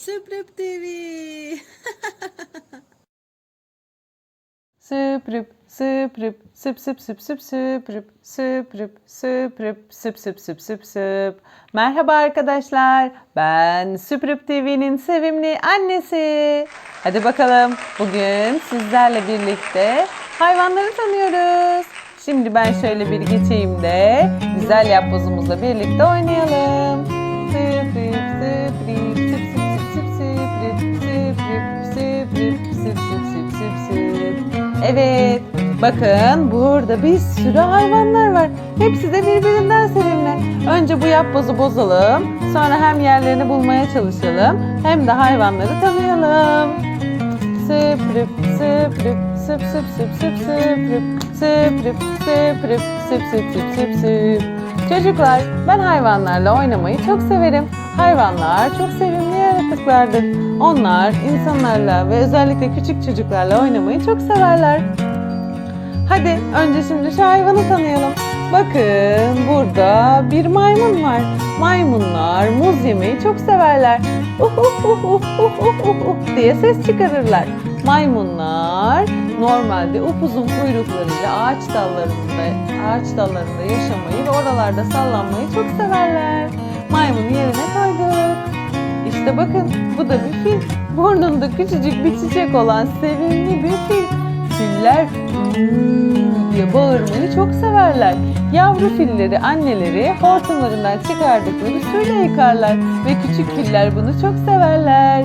Süprüp TV. Süprüp, süprüp, süp süp süp süp süprüp, süprüp, süprüp, süp süp süp süp süp. Merhaba arkadaşlar, ben Süprüp TV'nin sevimli annesi. Hadi bakalım, bugün sizlerle birlikte hayvanları tanıyoruz. Şimdi ben şöyle bir geçeyim de güzel yapbozumuzla birlikte oynayalım. Bakın burada bir sürü hayvanlar var. Hepsi de birbirinden sevimli. Önce bu yapbozu bozalım. Sonra hem yerlerini bulmaya çalışalım hem de hayvanları tanıyalım. Süprüp, süprüp, süp süp süp süp süprüp, süprüp, süprüp, süp süp süp süp süp. Çocuklar, ben hayvanlarla oynamayı çok severim. Hayvanlar çok sevimli yaratıklardır. Onlar insanlarla ve özellikle küçük çocuklarla oynamayı çok severler. Hadi önce şimdi şu hayvanı tanıyalım. Bakın burada bir maymun var. Maymunlar muz yemeyi çok severler. Uh uh uh uh uh uh uh uh diye ses çıkarırlar. Maymunlar normalde upuzun kuyruklarıyla ağaç dallarında ağaç dallarında yaşamayı ve oralarda sallanmayı çok severler. Maymunu yerine koyduk. İşte bakın bu da bir fil. Burnunda küçücük bir çiçek olan sevimli bir fil. Filler "Üü" diye bağırmayı çok severler. Yavru filleri anneleri hortumlarından çıkardıkları suyla yıkarlar ve küçük filler bunu çok severler.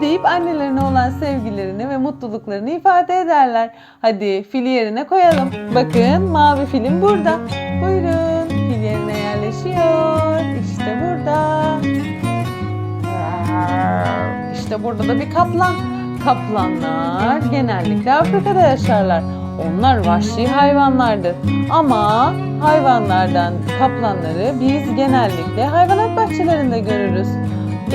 Deyip annelerine olan sevgilerini ve mutluluklarını ifade ederler. Hadi fili yerine koyalım. Bakın mavi film burada. Buyurun fil yerine yerleşiyor. İşte burada. İşte burada da bir kaplan. Kaplanlar genellikle Afrika'da yaşarlar. Onlar vahşi hayvanlardır. Ama hayvanlardan kaplanları biz genellikle hayvanat bahçelerinde görürüz.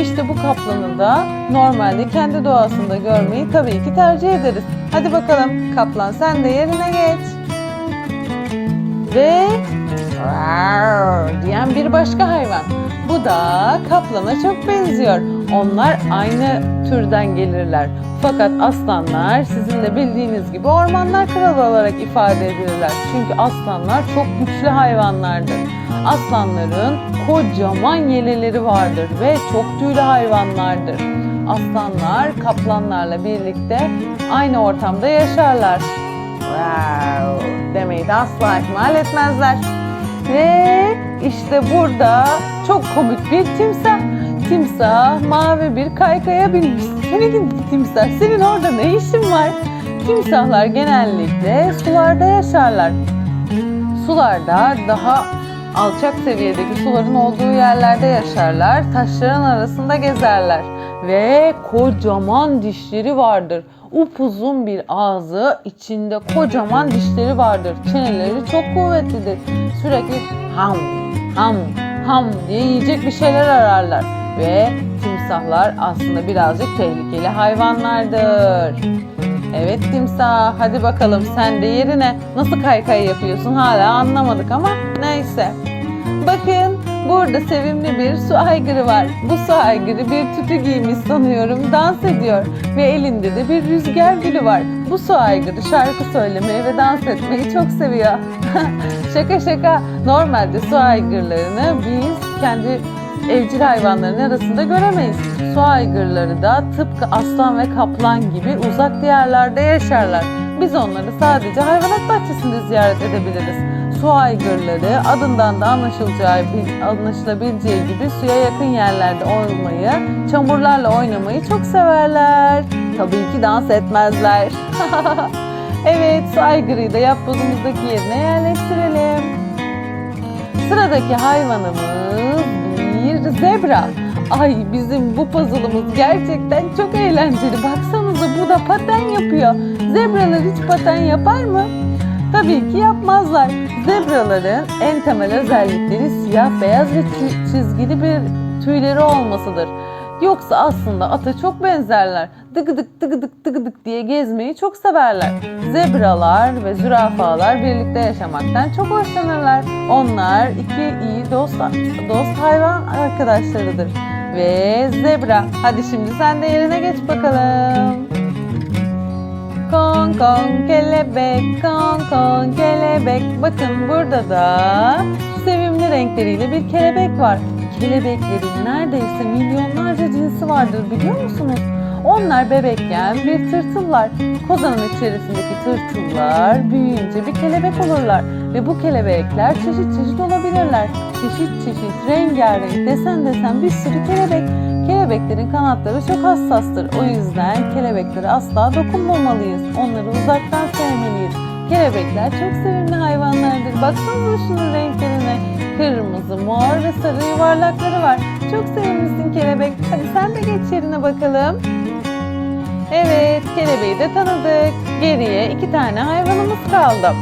İşte bu kaplanı da normalde kendi doğasında görmeyi tabii ki tercih ederiz. Hadi bakalım kaplan sen de yerine geç. Ve diyen bir başka hayvan. Bu da kaplana çok benziyor. Onlar aynı türden gelirler. Fakat aslanlar sizin de bildiğiniz gibi ormanlar kralı olarak ifade edilirler. Çünkü aslanlar çok güçlü hayvanlardır. Aslanların kocaman yeleleri vardır ve çok tüylü hayvanlardır. Aslanlar kaplanlarla birlikte aynı ortamda yaşarlar. Wow demeyi de asla ihmal etmezler. Ve işte burada çok komik bir timsah. Timsah mavi bir kaykaya binmiş. Senin timsah, senin orada ne işin var? Timsahlar genellikle sularda yaşarlar. Sularda daha alçak seviyedeki suların olduğu yerlerde yaşarlar. Taşların arasında gezerler. Ve kocaman dişleri vardır. Upuzun bir ağzı, içinde kocaman dişleri vardır. Çeneleri çok kuvvetlidir. Sürekli ham, ham, ham diye yiyecek bir şeyler ararlar. Ve timsahlar aslında birazcık tehlikeli hayvanlardır. Evet timsah hadi bakalım sen de yerine nasıl kaykay yapıyorsun hala anlamadık ama neyse. Bakın burada sevimli bir su aygırı var. Bu su aygırı bir tütü giymiş sanıyorum dans ediyor ve elinde de bir rüzgar gülü var. Bu su aygırı şarkı söylemeyi ve dans etmeyi çok seviyor. şaka şaka normalde su aygırlarını biz kendi evcil hayvanların arasında göremeyiz. Su aygırları da tıpkı aslan ve kaplan gibi uzak diyarlarda yaşarlar. Biz onları sadece hayvanat bahçesinde ziyaret edebiliriz. Su aygırları adından da anlaşılacağı, anlaşılabileceği gibi suya yakın yerlerde olmayı, çamurlarla oynamayı çok severler. Tabii ki dans etmezler. evet, su aygırıyı da yapbozumuzdaki yerine yerleştirelim. Sıradaki hayvanımız bir zebra. Ay bizim bu puzzle'ımız gerçekten çok eğlenceli. Baksanıza bu da paten yapıyor. Zebralar hiç paten yapar mı? Tabii ki yapmazlar. Zebraların en temel özellikleri siyah, beyaz ve çi- çizgili bir tüyleri olmasıdır. Yoksa aslında ata çok benzerler. Dıgıdık dıgıdık dıgıdık diye gezmeyi çok severler. Zebralar ve zürafalar birlikte yaşamaktan çok hoşlanırlar. Onlar iki iyi dost dost hayvan arkadaşlarıdır. ve zebra. Hadi şimdi sen de yerine geç bakalım. Kon kon kelebek, kon kon kelebek. Bakın burada da sevimli renkleriyle bir kelebek var. Kelebeklerin neredeyse milyonlarca cinsi vardır biliyor musunuz? Onlar bebekken bir tırtıllar. Kozanın içerisindeki tırtıllar büyüyünce bir kelebek olurlar. Ve bu kelebekler çeşit çeşit olabilirler. Çeşit çeşit, rengarenk, desen desen bir sürü kelebek. Kelebeklerin kanatları çok hassastır. O yüzden kelebeklere asla dokunmamalıyız. Onları uzaktan sevmeliyiz. Kelebekler çok sevimli hayvanlardır. Baksanıza şunun renklerine. Kırmızı, mor ve sarı yuvarlakları var. Çok sevimlisin kelebek. Hadi sen de geç yerine bakalım. Evet, kelebeği de tanıdık. Geriye iki tane hayvanımız kaldı.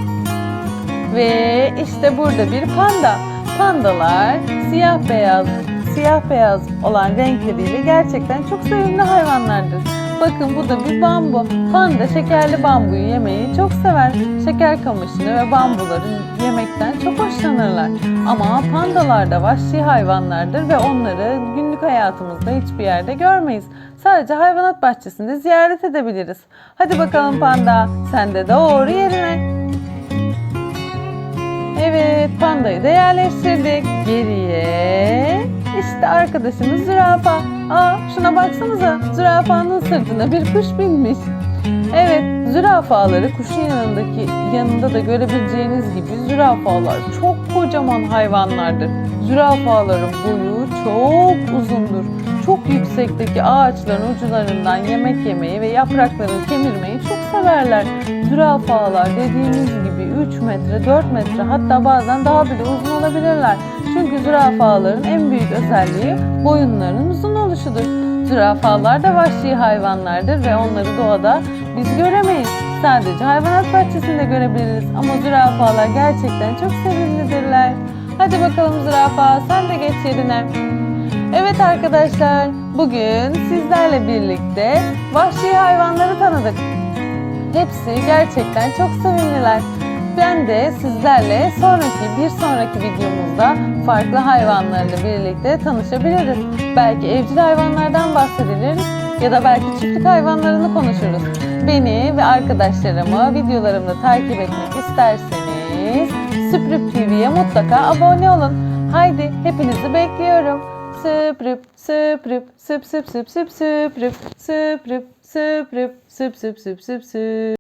Ve işte burada bir panda. Pandalar siyah beyaz, siyah beyaz olan renkleriyle gerçekten çok sevimli hayvanlardır. Bakın bu da bir bambu. Panda şekerli bambuyu yemeyi çok sever. Şeker kamışını ve bambuların yemekten çok hoşlanırlar. Ama pandalar da vahşi hayvanlardır ve onları günlük hayatımızda hiçbir yerde görmeyiz. Sadece hayvanat bahçesinde ziyaret edebiliriz. Hadi bakalım panda, sen de doğru yerine. Evet, pandayı da yerleştirdik. Geriye işte arkadaşımız zürafa. Aa, şuna baksanıza. Zürafanın sırtına bir kuş binmiş. Evet, zürafaları kuşun yanındaki yanında da görebileceğiniz gibi zürafalar çok kocaman hayvanlardır. Zürafaların boyu çok uzundur. Çok yüksekteki ağaçların uçlarından yemek yemeyi ve yapraklarını kemirmeyi çok severler. Zürafalar dediğimiz gibi 3 metre, 4 metre hatta bazen daha bile uzun olabilirler. Çünkü zürafaların en büyük özelliği boyunlarının uzun oluşudur. Zürafalar da vahşi hayvanlardır ve onları doğada biz göremeyiz. Sadece hayvanat bahçesinde görebiliriz ama zürafalar gerçekten çok sevimlidirler. Hadi bakalım zürafa sen de geç yerine. Evet arkadaşlar bugün sizlerle birlikte vahşi hayvanları tanıdık. Hepsi gerçekten çok sevimliler. Ben de sizlerle sonraki bir sonraki videomuzda farklı hayvanlarla birlikte tanışabiliriz. Belki evcil hayvanlardan bahsederiz ya da belki çiftlik hayvanlarını konuşuruz. Beni ve arkadaşlarımı videolarımda takip etmek isterseniz Süprüp TV'ye mutlaka abone olun. Haydi hepinizi bekliyorum. Süprüp, süprüp, süp süp süp süp süprüp, süprüp, süprüp, süp süp süp süp süp.